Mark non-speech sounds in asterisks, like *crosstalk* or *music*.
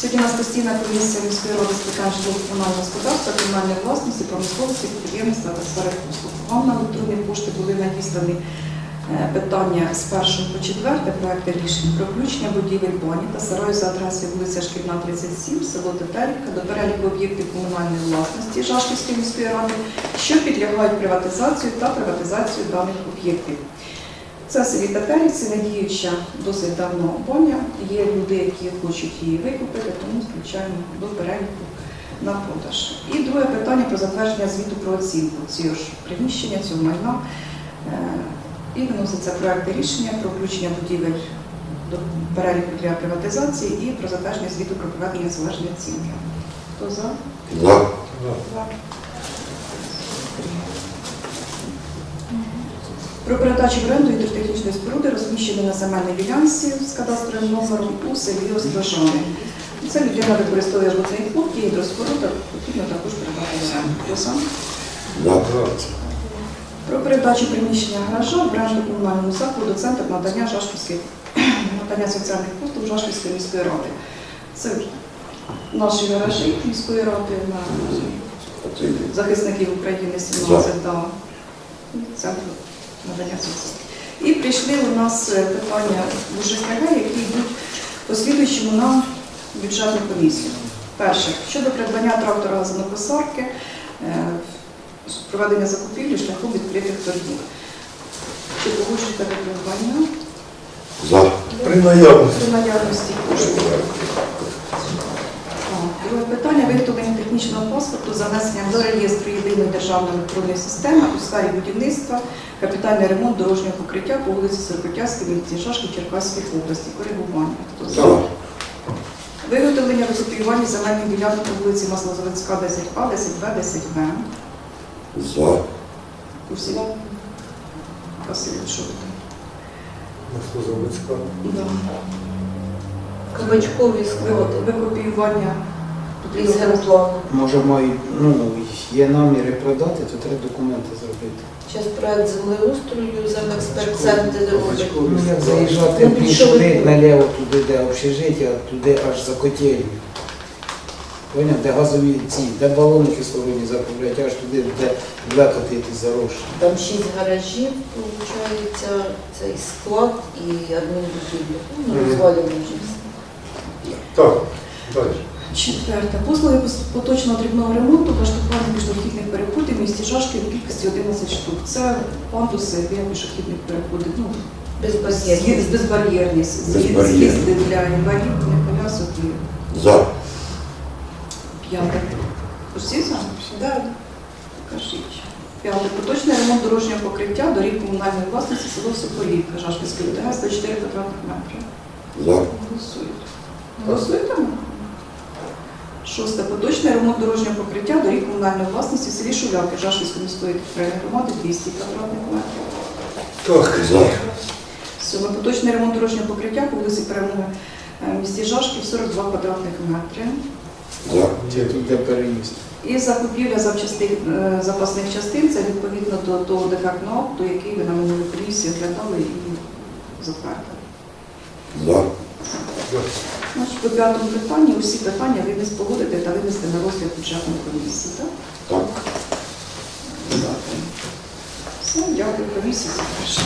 Сьогодні у нас постійна комісія міської ради з питань житлово-комунального господарства, комунальної власності, промисловості, підприємства та сфери послуг. Вам на електронні пошти були надіслані е, питання з 1 по 4 проекти рішень про включення будівель бані та сараю за адресою вулиця Шкільна, 37, село Тетерівка до переліку об'єктів комунальної власності Жашківської міської ради, що підлягають приватизацію та приватизацію даних об'єктів. Це селі Тетерівці, надіюча досить давно баня. Є люди, які хочуть її викупити, тому включаємо до переліку на продаж. І друге питання про затвердження звіту про оцінку цього ж приміщення, цього майна. Е, І виноситься проекти рішення про включення будівель до переліку для приватизації і про затвердження звіту про проведення залежної оцінки. Хто за? За. За. Про передачу в оренду гідротехнічної споруди, розміщеної на земельній ділянці з кадастровим номером у селі Острожани. Це людина використовує водний клуб і гідроспоруда, потрібно також передати в оренду. Про передачу приміщення гаража в оренду комунальному закладу Центр надання Жашківських *clears throat* надання соціальних послуг Жашківської міської ради. Це наші гаражі міської ради на захисників України 17 та Центру надання соціальних. І прийшли у нас е, питання в УЖКГ, які йдуть по слідуючому на бюджетну комісію. Перше, щодо придбання трактора газонокосарки, е, проведення закупівлі шляхом відкритих торгів. Чи погоджуєте придбання За. При наявності. при наявності коштів? Друге питання виготовлення технічного паспорту за внесенням до реєстру єдиної державної електронної системи у сфері будівництва, капітальний ремонт дорожнього покриття по вулиці Сорокотярській, місті Шашки, Черкаської області. Коригування. Хто за? За. Виготовлення розкопіювання земельних ділянок по вулиці Маслозаводська, 10А, 10Б, 10В. За. Усі? Василь, що ви там? Маслозаводська. Да. Кабачкові склади. Викопіювання Із генплану. Може мають, ну, є наміри продати, то треба документи зробити. Зараз проект землеустрою, земексперт-центр робить. Ну, як заїжджати Ну, пішли наліво туди, де общежиття, а туди аж за котельню. Поняв, де газові ці, де балони кислородні заправляють, аж туди, де викотити заросші. Там шість гаражів, виходить, цей склад і адмінбудівля. Ну, Мгм. розвалюємо вже все. Так, далі. Четверте. Послуги поточного дрібного ремонту влаштування пішохідних переходів в місті Шашки в кількості 11 штук. Це пандуси для пішохідних переходів. Ну, безбар'єрність, Безбар'єрні. з'їзди для інвалідів, колясок і За. п'яте. Усі за? Да. Кажіть. П'яте. Поточний ремонт дорожнього покриття доріг комунальної власності село Соколівка, Жашківської ОТГ, 104 квадратних метрів. За. Голосують. Голосуєте? Шосте. Поточний ремонт дорожнього покриття доріг комунальної власності в селі Шулявки Жашківської міської територіальної громади 200 квадратних метрів. Так, Сьоме. Поточний ремонт дорожнього покриття по вулиці Перемоги е, в місті Жашків 42 квадратних метри. За. Де переїзд. І закупівля запчастин, е, запасних частин це відповідно до того дефектного акту, який ви на минулій комісії оглядали і затвердили. Значить, по п'ятому питанні усі питання ви не спогодите та винести на розгляд бюджетної комісії. Так? Так. Дякую. Все, дякую комісії за перше.